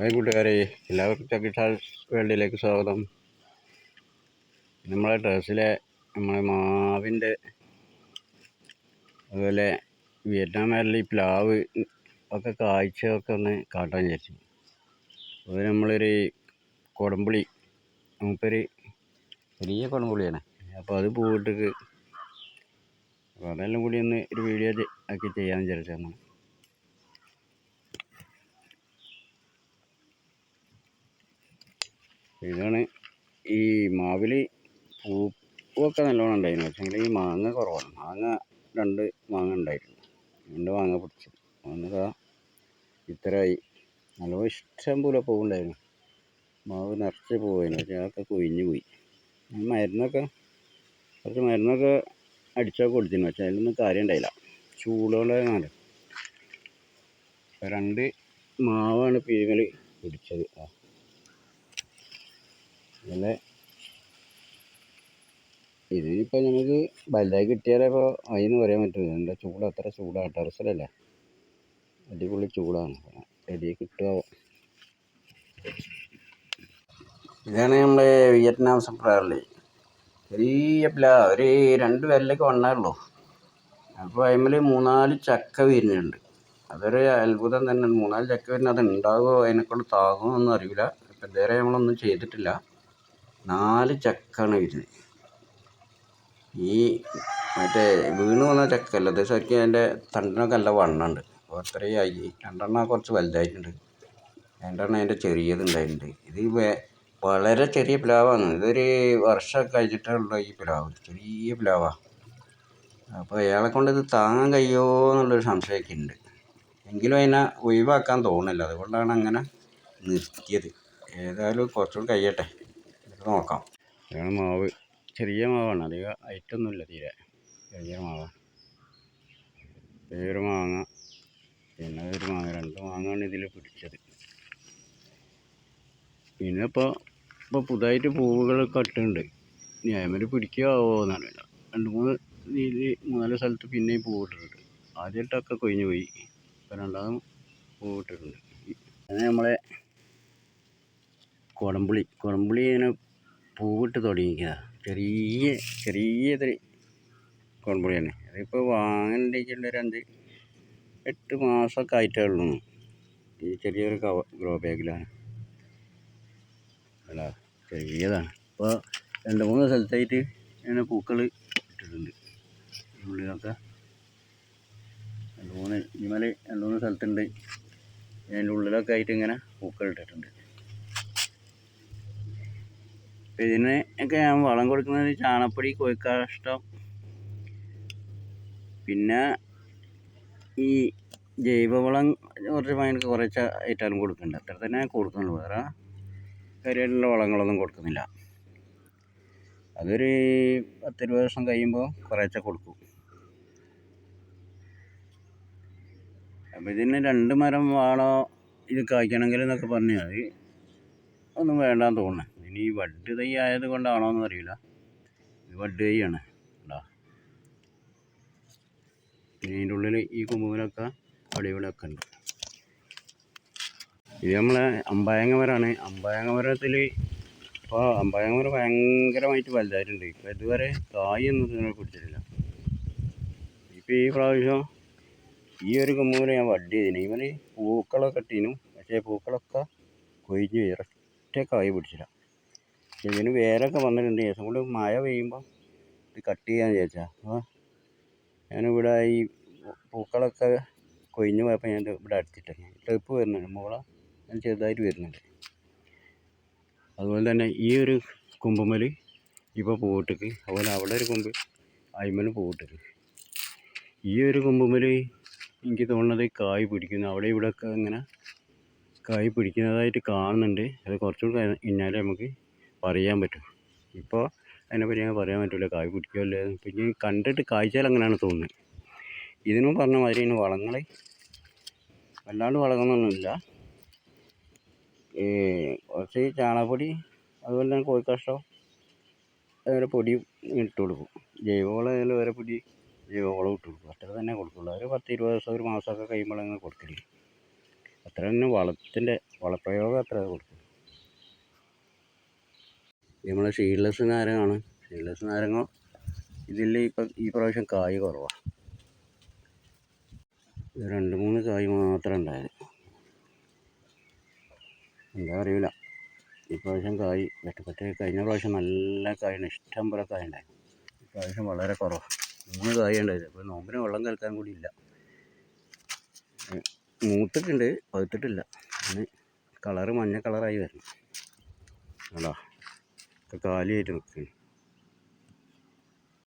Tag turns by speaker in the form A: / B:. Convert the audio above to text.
A: Hi കൂട്ടുകാരെ എല്ലാവർക്കും ചക്കിട്ടാൽ വേൾഡിലേക്ക് സ്വാഗതം. നമ്മളെ ടെറസിലെ നമ്മളെ മാവിന്റെ അതുപോലെ വിയറ്റ്നാം അരളി പ്ലാവ് ഒക്കെ കാഴ്ചയൊക്കെ ഒന്ന് കാട്ടാൻ വിചാരിച്ചു. അത് നമ്മളൊരു കുടംപുളി നമുക്കൊരു വലിയ കുടംപുളിയാണ് അപ്പോൾ അത് പൂവിട്ടേക്ക് അപ്പോൾ അതെല്ലാം കൂടി ഒന്ന് ഒരു വീഡിയോ ആക്കി ചെയ്യാമെന്ന് വിചാരിച്ചാണ് ഇതാണ് ഈ മാവിൽ പൂവൊക്കെ നല്ലോണം ഉണ്ടായിരുന്നു. പക്ഷേങ്കിൽ ഈ മാങ്ങ കുറവാണ്. മാങ്ങ രണ്ട് മാങ്ങ ഉണ്ടായിരുന്നു രണ്ട് മാങ്ങ പിടിച്ചു. ഒന്നതാ ഇത്രയായി. നല്ലോണം ഇഷ്ടം പോലെ പൂവുണ്ടായിരുന്നു. മാവ് നിറച്ച് പൂവായിരുന്നു. പക്ഷേ അതൊക്കെ കൊഴിഞ്ഞു പോയി. മരുന്നൊക്കെ കുറച്ച് മരുന്നൊക്കെ അടിച്ചൊക്കെ കൊടുത്തിരുന്നു. പക്ഷേ അതിലൊന്നും കാര്യം ഉണ്ടായില്ല. ചൂടുകൊണ്ടാണ് രണ്ട് മാവാണ് പീങ്ങൽ പിടിച്ചത്. ആ നല്ല ഇതിനിപ്പോൾ നമുക്ക് വലുതായി കിട്ടിയാലേ ഇപ്പോൾ അതിന്ന് പറയാൻ പറ്റുള്ളൂ എന്താ ചൂട്? അത്ര ചൂടാണ് ടെറസിലല്ലേ? അടിപൊളി ചൂടാണ്. എടിയെ കിട്ടുമോ ഇതാണ് നമ്മുടെ വിയറ്റ്നാം സപ്രാറിൽ ചെറിയ പ്ലാ ഒരു രണ്ട് പേരിലേക്ക് വണ്ണാറുള്ളൂ അപ്പോൾ അതിന്മേൽ മൂന്നാൽ ചക്ക വരുന്നുണ്ട് അതൊരു അത്ഭുതം തന്നെ. മൂന്നാൽ ചക്ക വരുന്നത് അത് ഉണ്ടാകുമോ അതിനെക്കൊണ്ട് താകുമോ ഒന്നും അറിയില്ല. ഇപ്പം ഇതുവരെ നമ്മളൊന്നും ചെയ്തിട്ടില്ല. നാല് ചക്കാണ് വരുന്നത് ഈ മറ്റേ വീണ് വന്ന ചക്കല്ല അത് ശരിക്കും അതിന്റെ തണ്ടിനൊക്കെ നല്ല വണ്ണമുണ്ട് അപ്പോൾ അത്രയും ആയി. രണ്ടെണ്ണം കുറച്ച് വലുതായിട്ടുണ്ട്. രണ്ടെണ്ണം അതിന്റെ ചെറിയതുണ്ടായിട്ടുണ്ട് ഇത് വളരെ ചെറിയ പ്ലാവാണ്. ഇതൊരു വർഷം കഴിഞ്ഞിട്ടേ ഉള്ളൂ ഈ പ്ലാവ്. ചെറിയ പ്ലാവാണ് അപ്പോൾ അയാളെ കൊണ്ട് ഇത് താങ്ങാൻ കഴിയുമോ എന്നുള്ളൊരു സംശയമൊക്കെ ഉണ്ട് എങ്കിലും അതിനെ ഒഴിവാക്കാൻ തോന്നില്ല അതുകൊണ്ടാണ് അങ്ങനെ നിർത്തിയത്. ഏതായാലും കുറച്ചുകൂടി കഴിയട്ടെ. നോക്കാം. ഇതാണ് മാവ്. ചെറിയ മാവാണ്. അധികം ഐറ്റൊന്നുമില്ല തീരെ. ചെറിയ മാവാണ് ഒരു മാങ്ങ. പിന്നെ ഒരു മാങ്ങ. രണ്ട് മാങ്ങയാണ് ഇതിൽ പിടിച്ചത്. പിന്നെ ഇപ്പോൾ ഇപ്പോൾ പുതുതായിട്ട് പൂവുകളൊക്കെ ഇട്ടുണ്ട് ഞാമര് പിടിക്കാവോ എന്നറിയില്ല. രണ്ട് മൂന്ന് രീതി മൂന്നാൽ സ്ഥലത്ത് പിന്നെയും പൂവിട്ടിട്ടുണ്ട് ആദ്യമായിട്ടൊക്കെ കൊഴിഞ്ഞു പോയി. ഇപ്പം രണ്ടാമതും പൂവിട്ടിട്ടുണ്ട് അങ്ങനെ നമ്മളെ കുടംപുളി. കുടംപുളി ഇങ്ങനെ പൂവിട്ട് തുടങ്ങിക്കുക ചെറിയ ചെറിയതൊരു കോൺപുളിയാണ് അതിപ്പോൾ വാങ്ങലുണ്ടെങ്കിൽ ഒരു അഞ്ച് എട്ട് മാസമൊക്കെ ആയിട്ടേ ഉള്ളൂ. ഈ ചെറിയൊരു കവ ഗ്രോ ബാഗിലാണ്. അല്ല ചെറിയതാണ്. ഇപ്പോൾ രണ്ട് മൂന്ന് സ്ഥലത്തായിട്ട് ഇങ്ങനെ പൂക്കൾ ഇട്ടിട്ടുണ്ട്. ഉള്ളിലൊക്കെ രണ്ട് മൂന്ന് ഇനിമേൽ രണ്ട് മൂന്ന് സ്ഥലത്തുണ്ട്. അതിന്റെ ഉള്ളിലൊക്കെ ആയിട്ട് ഇങ്ങനെ പൂക്കൾ ഇട്ടിട്ടുണ്ട് അപ്പോൾ ഇതിന് ഒക്കെ ഞാൻ വളം കൊടുക്കുന്നത് ചാണപ്പൊടി കോഴിക്കാഷ്ടം പിന്നെ ഈ ജൈവവളം കുറച്ച് ഭയങ്കര കുറച്ച് ആയിട്ടാണ് കൊടുക്കുന്നുണ്ട്. അത്ര തന്നെ കൊടുക്കുന്നുള്ളൂ. വേറെ കാര്യമായിട്ടുള്ള വളങ്ങളൊന്നും കൊടുക്കുന്നില്ല. അതൊരു പത്തിരുപത് ദിവസം കഴിയുമ്പോൾ കുറേച്ച കൊടുക്കും. അപ്പോൾ ഇതിന് രണ്ട് മരം വാണോ ഇത് കായ്ക്കണമെങ്കിൽ എന്നൊക്കെ പറഞ്ഞു അത് ഒന്നും വേണ്ടാന്ന് തോന്നുന്നു. ഇനി വഡ് തൈ ആയത് കൊണ്ടാണോ എന്ന് അറിയില്ല. ഇത് വഡ് തൈയാണ് ഇനി ഇതിന്റെ ഉള്ളിൽ ഈ കുമ്പുമലൊക്കെ അടിപൊളിയൊക്കെ ഉണ്ട്. ഇത് നമ്മളെ അമ്പായങ്ങ മരമാണ് അമ്പായങ്ങ മരത്തിൽ ഇപ്പോൾ അമ്പായങ്ങ മരം ഭയങ്കരമായിട്ട് വലുതായിട്ടുണ്ട്. ഇപ്പോൾ ഇതുവരെ കായൊന്നും ഇതിനെ പിടിച്ചിട്ടില്ല. ഇപ്പോൾ ഈ പ്രാവശ്യം ഈ ഒരു കൊമ്പുമല ഞാൻ വഡ് ചെയ്തിന്. ഇവന് പൂക്കളൊക്കെ ഇട്ടീനും. പക്ഷേ പൂക്കളൊക്കെ കൊഴിഞ്ഞ് ഒറ്റ കായ് പിടിച്ചില്ല. പക്ഷേ ഇതിന് വേരൊക്കെ വന്നിട്ടുണ്ട്. ശേഷം കൊണ്ട് മഴ പെയ്യുമ്പോൾ ഇത് കട്ട് ചെയ്യാൻ വിചാരിച്ചാൽ അപ്പോൾ ഞാനിവിടെ ഈ പൂക്കളൊക്കെ കൊഴിഞ്ഞു പോയപ്പോൾ ഞാൻ ഇവിടെ അടിച്ചിട്ടാണ് ടെപ്പ് വരുന്നുണ്ട്. മുകള ചെറുതായിട്ട് വരുന്നുണ്ട്. അതുപോലെ തന്നെ ഈ ഒരു കൊമ്പുമൽ ഇപ്പോൾ പൂവിട്ടിക്ക്. അതുപോലെ അവിടെ ഒരു കൊമ്പ് അയിമലും പൂവിട്ടിക്ക്. ഈ ഒരു കൊമ്പുമൽ എനിക്ക് തോന്നുന്നത് കായ് പിടിക്കുന്നു. അവിടെ ഇവിടെയൊക്കെ ഇങ്ങനെ കായ് പിടിക്കുന്നതായിട്ട് കാണുന്നുണ്ട്. അത് കുറച്ചുകൂടി കഴിഞ്ഞാൽ നമുക്ക് പറയാൻ പറ്റും. ഇപ്പോൾ അതിനെപ്പറ്റി അങ്ങനെ പറയാൻ പറ്റില്ല കായ് പിടിക്കുമോ അല്ലേ പിന്നെ കണ്ടിട്ട് കായ്ച്ചാൽ അങ്ങനെയാണ് തോന്നുന്നത്. ഇതിനും പറഞ്ഞ മാതിരി ഇതിന് വളങ്ങൾ വല്ലാണ്ട് വളങ്ങുന്നൊന്നുമില്ല ഈ കുറച്ച് ചാണകപ്പൊടി അതുപോലെ തന്നെ കോഴിക്കാഷ്ടം അതുപോലെ പൊടി ഇട്ട് കൊടുക്കും. ജൈവവളം അതിൽ വേറെ പൊടി ജൈവവളം ഇട്ട് കൊടുക്കും. അത്ര തന്നെ കൊടുക്കുള്ളൂ. ഒരു പത്ത് ഇരുപത് ദിവസം ഒരു മാസമൊക്കെ കഴിയുമ്പോൾ അങ്ങനെ കൊടുക്കില്ല അത്ര തന്നെ വളത്തിന്റെ വളപ്രയോഗം അത്ര കൊടുക്കും. നമ്മൾ ഷീഡ്ലെസ് നാരങ്ങാണ്. ഷീഡ്ലെസ് നാരങ്ങ ഇതിൽ ഇപ്പം ഈ പ്രാവശ്യം കായ് കുറവാണ് രണ്ട് മൂന്ന് കായ് മാത്രമേ ഉണ്ടായത്. എന്താ അറിയില്ല ഈ പ്രാവശ്യം കായ് വെട്ടപ്പെട്ട കഴിഞ്ഞ പ്രാവശ്യം നല്ല കായാണ്. ഇഷ്ടം പോലെ കായ ഉണ്ടായി ഈ പ്രാവശ്യം വളരെ കുറവാണ് മൂന്ന് കായ ഉണ്ടായത്. അപ്പോൾ നോമ്പിന് വെള്ളം കലക്കാൻ കൂടി ഇല്ല. മൂത്തിട്ടുണ്ട് പഴുത്തിട്ടില്ല. കളറ് മഞ്ഞ കളറായി വരണം. അതാ. ഒക്കെ കാലിയായിട്ട് നിൽക്കുന്നു